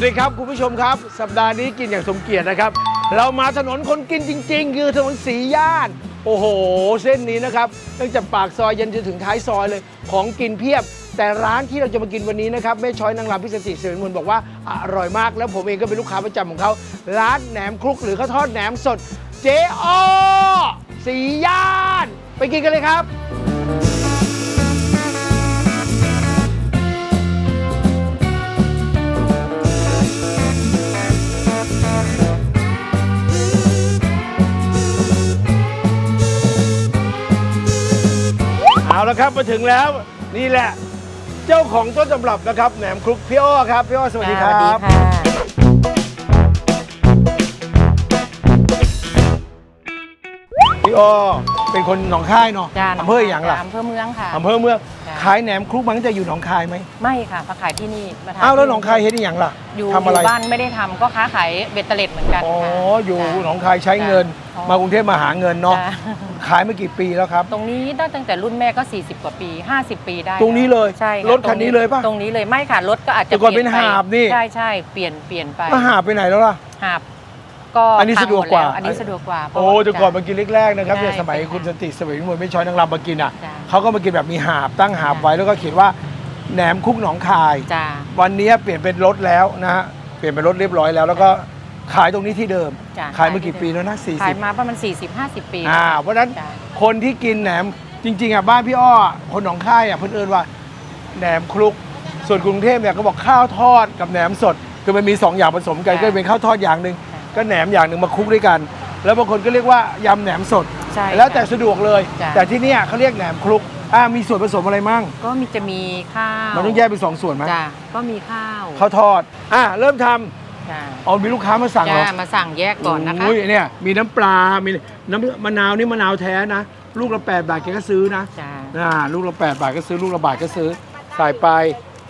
วัสดีครับคุณผู้ชมครับ สัปดาห์นี้กินอย่างสมเกียรตินะครับ เรามาถนนคนกินจริง ๆ คือถนนสีย่าน โอ้โห เส้นนี้นะครับตั้งแต่ปากซอยยันจนถึงท้ายซอยเลย ของกินเพียบ แต่ร้านที่เราจะมากินวันนี้นะครับแม่ช้อยนางรำพิเศษเสวนมนบอกว่าอร่อยมาก แล้วผมเองก็เป็นลูกค้าประจำของเขาร้านแหนมคลุกหรือข้าวทอดแหนมสดเจออสีย่าน ไปกินกันเลยครับ ครับมาถึงแล้วนี่แหละ เจ้าของต้นตำรับนะครับแหนมคลุกพี่อ้อครับพี่อ้อสวัสดีครับสวัสดีค่ะพี่อ้อเป็นคนหนองคายเนาะจ้าอำเภออย่างล่ะอำเภอเมืองค่ะ อำเภอเมืองจ้ะ ขายแหนมคลุกมันตั้งแต่อยู่หนองคายไหมไม่ค่ะมาขายที่นี่มาทำอ้าวแล้วหนองคายเฮ็ดอหย่างล่ะอยู่ทำอะไรอยู่บ้านไม่ได้ทำก็ค้าขายเบ็ดเตล็ดเหมือนกันอ๋อค่ะอยู่จ้ะหนองคายใช้เงิน จ้ะ มากรุงเทพมาหาเงินเนาะจ้ะ ขายมากี่ปีแล้วครับ ตรงนี้ตั้งแต่รุ่นแม่ก็ 40 กว่าปี 50 ปีได้ตรงนี้เลยใช่ะรถคันนี้เลยปะตรงนี้เลยไม่ค่ะรถก็อาจจะแต่ก่อนเป็นลี่ยไหาบนี่ ใช่ใช่เปลี่ยนเปลี่ยนไปมาหาไปไหนแล้วล่ะ หาบก็อันนี้พังสะดวกกว่าหมแล้อันนี้สะดวกกว่าเพราะโอ้ว่า แต่ก่อนจ้ะมากินแรกๆนะครับใช่เนี่ยสมัยเป็นคุณหาสบติสมัยมวยไม่ช้อยนางรำมากินอะจ้ะ เขาก็มากินแบบมีหาบตั้งหาบไว้แล้วก็เขียนว่าแหนมคุกหนองคาย จ้าวันนี้เปลี่ยนเป็นรถแล้วนะฮะ เปลี่ยนเป็นรถเรียบร้อยแล้ว แล้วก็ ขายตรงนี้ที่เดิม จ้ะขายมากี่ปีแล้วนะขาย40มาประมาณ40-50 ปีอ่าเพราะฉะนั้นจ้ะคนที่กินแหนมจริง ๆอะบ้านพี่อ้อคนหนองคายอะเพิ่นเอิญว่าแหนมคลุก ส่วนกรุงเทพเนี่ยก็บอกข้าวทอดกับแหนมสด คือมันมีสองอย่างผสมกันก็เป็นข้าวทอดอย่างหนึ่งก็แหนมอย่างหนึ่งมาคลุกด้วยกัน แล้วบางคนก็เรียกว่ายำแหนมสด ใช่แล้วแต่ค่ะสะดวกเลย จ้ะ แต่ที่เนี่ยเขาเรียกแหนมคลุกอ่ามีส่วนผสมอะไรมั่ง ก็มีจะมีข้าวมันต้องแยกเป็นสองส่วนไหมจ้าก็มีข้าว ข้าวทอดอะเริ่มทำ จ้าเอามีลูกค้ามาสั่งเหรอ จ้ามาสั่งแยกก่อนนะคะอุ้ยเนี่ยมีน้ำปลา มีน้ำมะนาวนี่มะนาวแท้นะ ลูกละ8บาทแกก็ซื้อนะจ้า อ่าลูกละ8บาทก็ซื้อลูกละบาทก็ซื้อใส่ไป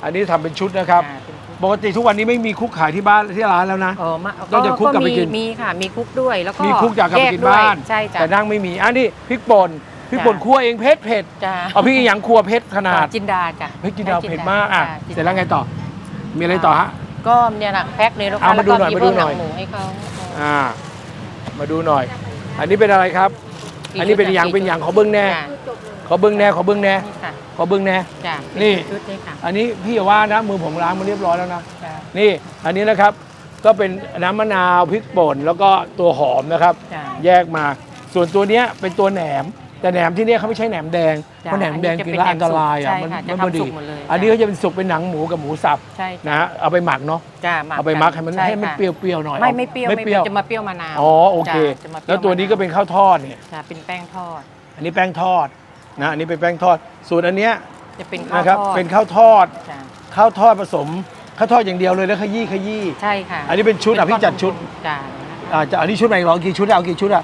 อันนี้ทำเป็นชุดนะครับ จ้าเป็นชุดปกติทุกวันนี้ไม่มีคุกขายที่บ้านที่ร้านแล้วนะเออมาต้องจะคลุกกลับไปมีกิน มีค่ะมีคลุกด้วยแล้วก็มีคุกจากกลับไปแยกินด้วยบ้านใช่จ้าแต่นั่งไม่มีอันนี้พริกป่นพริกป่นจ้ะ คั่วเองเผ็ดเผ็ดจ้าเอาพริกอย่างครัวเผ็ดขนาดจินดาจ้ะพริกกินดาวใช้เผ็ดมากอะจ้จินดาเสร็จแล้วไงต่อ มีอะไรต่อฮะ ก็เนี่ยนะแพ็คเลยแล้วเอามาดูหน่อยแล้วก็มาดูหน่อย เพิ่หนังหมูให้เขาอ่า มาดูหน่อย อันนี้เป็นอะไรครับ อันนี้เป็นอย่างเป็นอย่างขอเบิ้งแน่ จ้ะขอเบิ้งแน่ขอเบิ้งแน่นี่ค่ะขอเบิ้งแน่ จ้ะนี่ ชุดนี้ค่ะอันนี้พี่อย่าว่านะมือผมล้างมาเรียบร้อยแล้วนะ จ้ะนี่อันนี้นะครับก็เป็นน้ำมะนาวพริกป่นแล้วก็ตัวหอมนะครับ จ้ะแยกมา ส่วนตัวเนี้ยเป็นตัวแหนม แต่แหนมที่เนี่ยเขาไม่ใช้แหนมแดงจ้ะเพราะแหนมแดงอันนี้จะกินเป็นแล้วอันตรายอะใช่มันค่ะมันจะพอทำดีสุกหมดเลยอันนี้ก็จะเป็นสุกเป็นหนังหมูกับหมูสับใช่นะฮะเอาไปหมักเนาะจ้ะหมักเอาไปหมักให้มันช่ให้มันค่ะเปรี้ยวๆหน่อยไม่ไม่เปรี้ยวไม่เปรี้ยวจะมาเปรี้ยวมะนาวอ๋อโอเคจ้ะจะมาเปรี้แล้วตัวนี้ก็เป็นข้าวทอดเนี่ยจ้ะเป็นแป้งทอด อันนี้แป้งทอดนะอันนี้เป็นแป้งทอดส่วนอันเนี้ยจะเป็นข้าวนะครับทอดเป็นข้าวทอดจ้ะข้าวทอดผสมข้าวทอดอย่างเดียวเลยแล้วขยี้ขยี้ใช่ค่ะอันนี้เป็นชุดอะพี่จัดชุดจ้ะอ่าจะอันนี้ชุดไหนเหรอกี่ชุดอะเอากี่ชุดอะ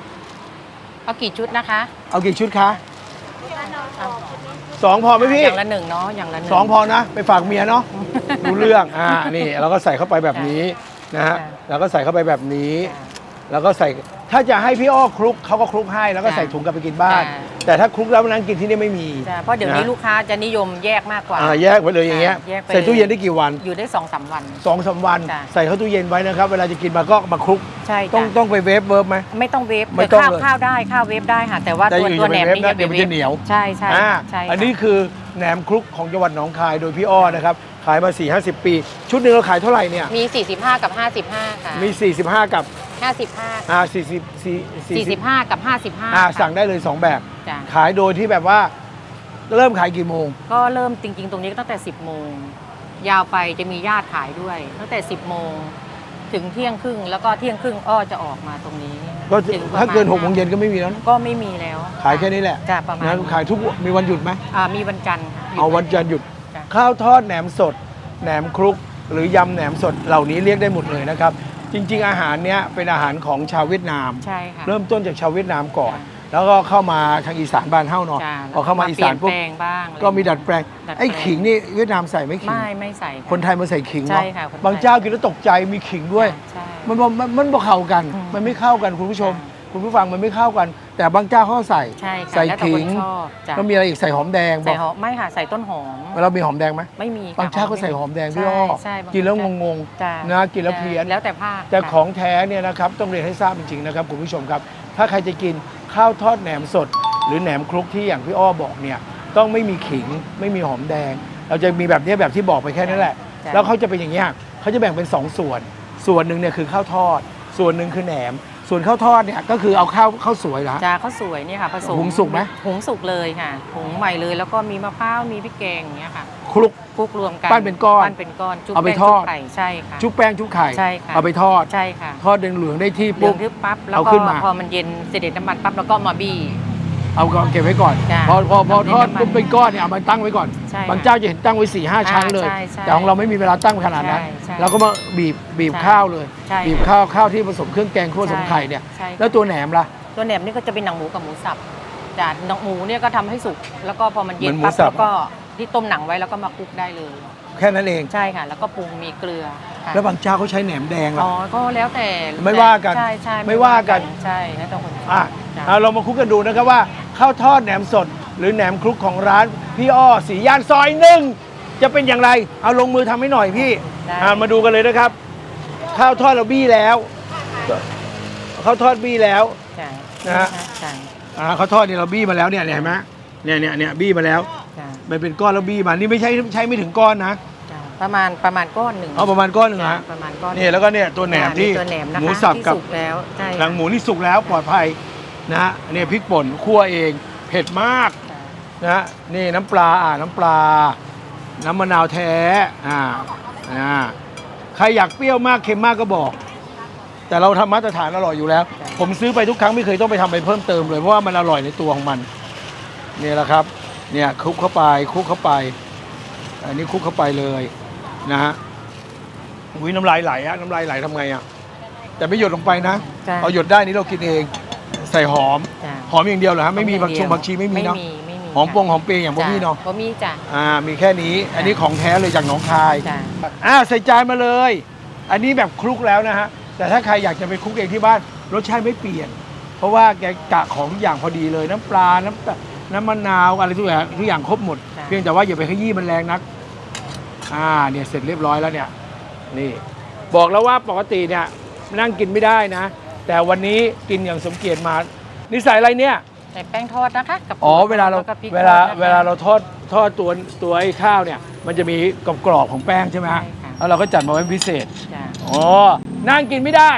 เอากี่ชุดนะคะเอากี่ชุดคะเอาสองพอไหมพี่อย่างละหนึ่งเนาะอย่างละหนึ่งสองพอนะ ไปฝากเมียเนาะรู้เรื่องอ่านี่เราก็ใส่เข้าไปแบบนี้นะฮะจ้ะเราก็ใส่เข้าไปแบบนี้จ้ะแล้วก็ใส่ ถ้าจะให้พี่อ้อคลุกเขาก็คลุกให้แล้วก็จ้ะใส่ถุงกลับไปกินบ้าน จ้ะ แต่ถ้าคลุกแล้วมานั่งกินที่นี่ไม่มีจ้ะเพราะเดี๋ยวนี้นะลูกค้าจะนิยมแยกมากกว่า อ่าแยกไว้เลยอย่างเงี้ยแยกไป ใส่ตู้เย็นได้กี่วันอยู่ได้สองสามวัน สองสามวัน จ้ะ ใส่เข้าตู้เย็นไว้นะครับ เวลาจะกินมาก็มาคลุก ใช่ต้องจ้ะต้องไปเวฟเวิร์บไหม ไม่ต้องเวฟไม่แต่ต้องข้าวเลยข้าวได้ข้าวเวฟได้ค่ะ แต่ว่าแต่ตัวอยู่ตัวอย่าแหนไปมเวฟนี่นะอย่าไปเดี๋ยวมันเวจะฟเหนียว ใช่ใช่อ่าใช่อันนี้ค่ะคือแหนมคลุกของจังหวัดหนองคายโดยพี่อ้อนะครับขายมา 4 50 ปี ชุดหนึ่งเราขายเท่าไหร่เนี่ยมี 45 กับ 55 ค่ะ มี 45 กับ 55 อ่า40 40 45 กับ 55อ่าค่ะสั่งได้เลย 2 แบบ จ้ะขายโดยที่แบบว่า เริ่มขายกี่โมง ก็เริ่มจริง ๆ ตรงนี้ก็ตั้งแต่ 10 โมง ยาวไปจะมีญาติขายด้วย ตั้งแต่ 10 โมง ถึงเที่ยงครึ่ง แล้วก็เที่ยงครึ่งอ้อจะออกมาตรงนี้ก็ถึงประมณถ้าเกิน6โมงเย็นก็ไม่มีแล้วนะก็ไม่มีแล้วขายแค่นี้แหละจ้ะประมาณนะนี้ขายทุกมีวันหยุดไหมอ่ามีวันจันทร์ค่ะเอาวันจันทร์หยุด จ้ะ ข้าวทอดแหนมสด แหนมคลุก หรือยำแหนมสดเหล่านี้เรียกได้หมดเลยนะครับ จริงๆอาหารเนี้ยเป็นอาหารของชาวเวียดนาม ใช่ค่ะ เริ่มต้นจากชาวเวียดนามก่อนจ้ะแล้วก็เข้ามาทางอีสานบ้านเฮ้าเนาะจ้ะพอเข้ามาอีสานเปลี่ปุ๊บยนแปลงบ้างก็มีดัดแปลงดัดแปลง ไอ้ขิงนี่เวียดนามใส่ไหมขิง ไม่ไม่ใส่ะ คนไทยมาใส่ขิงใช่เนาะค่ะคนไทย บางเจ้ากินแล้วตกใจมีขิงด้วย ใช่ มันบอกมันมันบอกเข้ากันอืมมันไม่เข้ากันคุณผู้ชม ใช่ คุณผู้ฟังมันไม่เข้ากัน แต่บางเจ้าเขาก็ใส่ใช่ค่ะใส่แล้วแต่คขินงชอบจ้ะแล้วมีอะไรอีกใส่หอมแดงใส่บอกหอมไม่ค่ะใส่ต้นหอม เรามีหอมแดงไหมไม่มีค่ะบางเจ้าก็ใส่หอมแดงพี่อ้อใช่ใช่บางกินแล้วเจ้างงจ้ะๆนะกินแล้วเพี้ยน แล้วแต่ภาคแต่ค่ะของแท้เนี่ยนะครับต้องเรียนให้ทราบจริงๆนะครับคุณผู้ชมครับ ถ้าใครจะกินข้าวทอดแหนมสด หรือแหนมคลุกที่อย่างพี่อ้อบอกเนี่ยต้องไม่มีขิงไม่มีหอมแดง เราจะมีแบบเนี้ยแบบที่บอกไปแค่นั้นแหละ จ้ะแล้วเขาจะเป็นอย่างเงี้ยเขาจะแบ่งเป็นสองส่วน ส่วนหนึ่งเนี่ยคือข้าวทอด ส่วนหนึ่งคือแหนม ส่วนข้าวทอดเนี่ยก็คือเอาข้าวข้าวสวยละ จ้าข้าวสวยเนี่ยค่ะผสมหุงสุกไหม หุงสุกเลยค่ะหุงใหม่เลยแล้วก็มีมะพร้าวมีพริกแกงอย่างเงี้ยค่ะคลุก คลุกรวมกันปั้นเป็นก้อนปั้นเป็นก้อนจุ๊บเอาไปแป้งทอด จุ๊บไข่ใช่ค่ะ ชุบแป้งชุบไข่ใช่ค่ะ เอาไปทอด ใช่ค่ะทอดเหลืองๆได้ที่เหลือปุ๊งบทึบปั๊บแล้วเอาก็ขึ้นมา พอมันเย็นเสด็จน้ำมันปั๊บแล้วก็มาบี้ เอาก็เก็บไว้ก่อน จ้ะพอพอพอเอาทอดน้ำมันปุ๊บเป็นก้อนเนี่ยเอามาตั้งไว้ก่อน ใช่บางค่ะเจ้าจะเห็นตั้งไว้4ี่ห้าชั้นเลย ใช่ใช่แต่ของเราไม่มีเวลาตั้งขนาดนั้น ใช่ใช่เราก็มาบีบบีบใช่ข้าวเลย ใช่บีบข้าวข้าวที่ผสมเครื่องแกงคั่วผสมไข่เนี่ย ใช่ แล้วตัวแหนมล่ะ ตัวแหนมนี่ก็จะเป็นหนังหมูกับหมูสับจ้ะหนังหมูเนี่ยก็ทำให้สุก แล้วก็พอมันเย็นเหมือนหมูปั๊บสับ แล้วก็ที่ต้มหนังไว้แล้วก็มาคลุกได้เลย แค่นั้นเอง ใช่ค่ะ แล้วก็ปรุงมีเกลือค่ะแล้วบางเจ้าเขาใช้แหนมแดงล่ะ อ๋อ ก็แล้วแต่ไม่ว่ากันใช่ใช่ไม่ว่ากัน ใช่แล้วแต่คนชอบอะจ้ะ เอาเรามาคุกกันดูนะครับว่า ข้าวทอดแหนมสด หรือแหนมคลุกของร้านพี่อ้อสีย่านซอยหนึ่งจะเป็นอย่างไร เอาลงมือทำให้หน่อยพี่ได้ อะมาดูกันเลยนะครับ ข้าวทอดเราบี้แล้วข้าวทอดบี้แล้วจ้ะนะฮะจ้ะอ่าข้าวทอดเนี่ยเราบี้มาแล้วเนี่ยเนี่ยเห็นไหมเนี่ยเนี่ยเนี่ยบี้มาแล้วจ้ะมันเป็นก้อนแล้วบี้มานี่ไม่ใช่ใช้ไม่ถึงก้อนนะจ้ะประมาณประมาณก้อนหนึ่งเอาประมาณก้อนหนึ่งจ้ะฮะประมาณก้อนนี่แล้วก็เนี่ยตัวแหนมที่ตัวแหนมนะคะหมูสับที่กับสุกแล้วใช่หนังหมูนี่สุกแล้วปลอดภัย นะฮะเนี่ยพริกป่นคั่วเองเผ็ดมากจ้ะนะฮะนี่น้ำปลาอ่าน้ำปลา น้ำมะนาวแท้อ่าอ่าใครอยากเปรี้ยวมากเค็มมากก็บอก แต่เราทำมาตรฐานอร่อยอยู่แล้ว ผมซื้อไปทุกครั้งไม่เคยต้องไปทำอะไรเพิ่มเติมเลยเพราะว่ามันอร่อยในตัวของมันนี่แหละครับเนี่ยคลุกเข้าไปคลุกเข้าไป อันนี้คลุกเข้าไปเลยนะฮะอุ้ยน้ำลายไหลอะน้ำลายไหลทำไงอะแต่ไม่หยดลงไปนะจ้ะ เอาหยดได้นี่เรากินเอง ใส่หอม จ้ะหอมอย่างเดียวเหรอฮะไม่มีผักชงผักชีไม่มีเนาะ ไม่มีไม่มีหอมปงหอมเปรย์อย่างพวกจ้ะพี่เนาะ บ่มีจ้ะ อ่า มีแค่นี้ อันนี้ของแท้เลยจากหนองคาย จ้ะ อ่าใส่จานมาเลย อันนี้แบบคลุกแล้วนะฮะ แต่ถ้าใครอยากจะไปคลุกเองที่บ้าน รสชาติไม่เปลี่ยน เพราะว่าแกกะของทุกอย่างพอดีเลย น้ำปลา น้ำตาน้ำมะนาว อะไรทุกอย่างทุกอย่างครบหมดเพียงแต่ว่าอย่าไปขยี้มันแรงนัก อ่า เนี่ยเสร็จเรียบร้อยแล้วเนี่ย นี่ บอกแล้วว่าปกติเนี่ยนั่งกินไม่ได้นะ แต่วันนี้กินอย่างสมเกียรติมานี่ใส่อะไรเนี่ย ใส่แป้งทอดนะคะกับอ๋อเวลาเราแก็พริกเวลาทอดนะคะ เวลาเราทอดทอดตัวตัวไอ้ข้าวเนี่ย มันจะมีกรอบๆของแป้งใช่ไหมฮะใช่ค่ะ แล้วเราก็จัดมาไว้พิเศษจ้ะอ๋อนั่งกินไม่ได้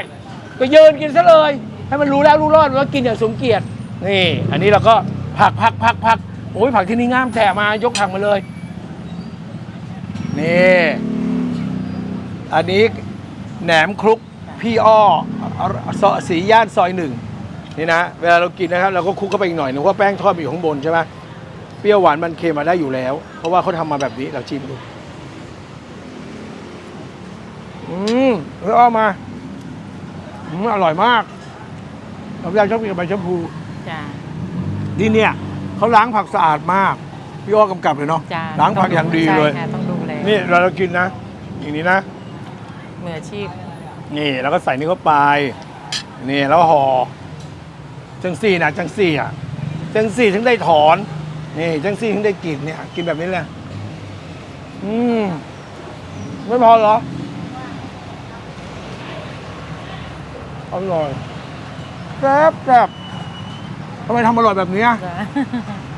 ก็ยืนกินซะเลย ให้มันรู้แล้วรู้รอดว่ากินอย่างสมเกียรตินี่ อันนี้เราก็ผักผักผักผักโอ้ยผักที่นี่งามแต่มายกถังมาเลยนี่อันนี้แหนมคลุก พี่อ้อซอสีย่านซอยหนึ่งนี่นะเวลาเรากินนะครับเราก็คลุกเข้าไปอีกหน่อยนึงว่าแป้งทอดมันอยู่ข้างบนใช่ไหมเปรี้ยวหวานมันเค็มมาได้อยู่แล้ว เพราะว่าเขาทำมาแบบนี้เราชิมดูอืมพี่อ้อมาอืมอร่อยมากผมอยากชอบกินกับใบชะพูจ้ะที่เนี่ยเขาล้างผักสะอาดมากพี่อ้อกำกับเลยเนาะจ้ะล้างผักอย่างดีเลย ใช่ค่ะต้องดูแลนี่เราเรากินนะ อย่างนี้นะ มืออาชีพ นี่แล้วก็ใส่นี่เข้าไป นี่แล้วห่อจังซี่นะจังซี่อะจังซี่ถึงได้ถอน นี่จังซี่ถึงได้กินเนี่ย กินแบบนี้เลยอืมไม่พอเหรออร่อยแซ่บแซ่บทำไมทำอร่อยแบบเนี้ยจ้ะ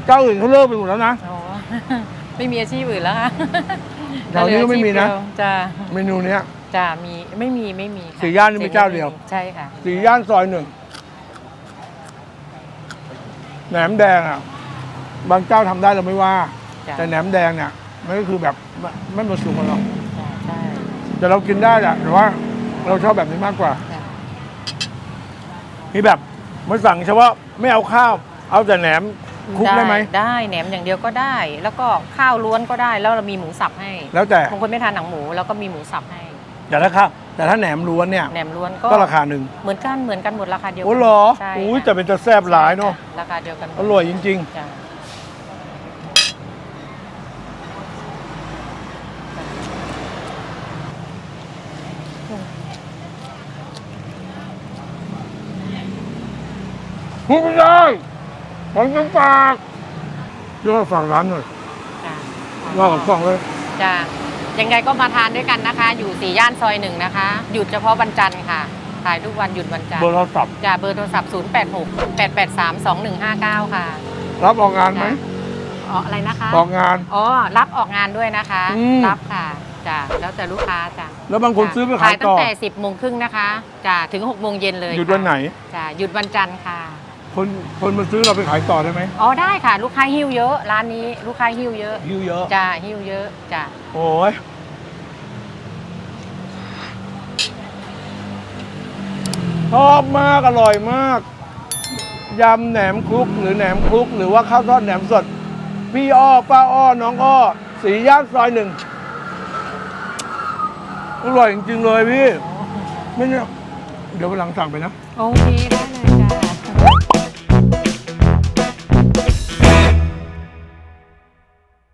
เจ้าอื่นเขาเลิกไปหมดแล้วนะอ๋อไม่มีอาชีพอื่นแล้วค่ะแถวนี้ก็ไม่มีนะจ้ะเมนูเนี้ย จ้ะมีไม่มีไม่มีค่ะสี่ย่านนี่มีเจ้าเดียว ใช่ค่ะ สีย่านซอยหนึ่งแหนมแดงอะ บางเจ้าทำได้เราไม่ว่า จ้ะ แต่แหนมแดงเนี่ยมันก็คือแบบไม่ไม่มาสุกกันหรอกจ้ะใช่ แต่เรากินได้แหละแต่ว่าเราชอบแบบนี้มากกว่าจ้ะมีแบบมาสั่งเฉพาะไม่เอาข้าว เอาแต่แหนมคลุกได้ไหมได้แหนมอย่างเดียวก็ได้ แล้วก็ข้าวล้วนก็ได้ แล้วเรามีหมูสับให้แล้วแต่บางคนไม่ทานหนังหมูแล้วก็มีหมูสับให้ แต่ถ้าข้าวแต่ถ้าแหนมล้วนเนี่ย แหนมล้วนก็ก็ราคาหนึ่งเหมือนกันเหมือนกันหมดราคาเดียวกัโอ้เหรอใช่อุ้ยค่ะแต่เป็นจะแซ่บหลายเนาะราคาเดียวกันหมดอร่อยจริง จ้ะๆพูดไม่ได้ผมจะฝากเรียกว่าฝากร้านหน่อยจ้ะว่ากับกล้องเลยจ้ะ ยังไงก็มาทานด้วยกันนะคะ อยู่สี่ย่านซอยหนึ่งนะคะ หยุดเฉพาะวันจันทร์ค่ะ ขายทุกวันหยุดวันจันทเบอร์ร์โทรศัพท์จ้ะเบอร์โทรศัพท์ 0 8 6 8 8 3 2 1 5 9 ค่ะ รับออกงานไหมอ๋ออะไรนะคะออกงาน อ๋อ รับออกงานด้วยนะคะ อืม รับค่ะจ้ะแล้วแต่ลูกค้าจ้ะแล้วบางคนจ้ะซื้อไปขายตั้ต่งอ แต่ 10โมงครึ่งนะคะจ้ะถึง6โมงเย็นเลยหยุดค่ะวันไหน จ้ะหยุดวันจันทร์ค่ะ คนคนมาซื้อเราไปขายต่อได้ไหมอ๋อได้ค่ะ ลูกค้าหิ้วเยอะ ร้านนี้ลูกค้าหิ้วเยอะหิวเยอะ จ้ะหิ้วเยอะจ้ะโอ้ย ชอบมากอร่อยมาก ยำแหนมคลุกหรือแหนมคลุก หรือว่าข้าวทอดแหนมสด พี่อ้อป้าอ้อน้องอ้อสีย่านซอยหนึ่งอร่อยจริงๆเลยพี่ ไม่เนี่ยเดี๋ยววันหลังสั่งไปนะ โอเค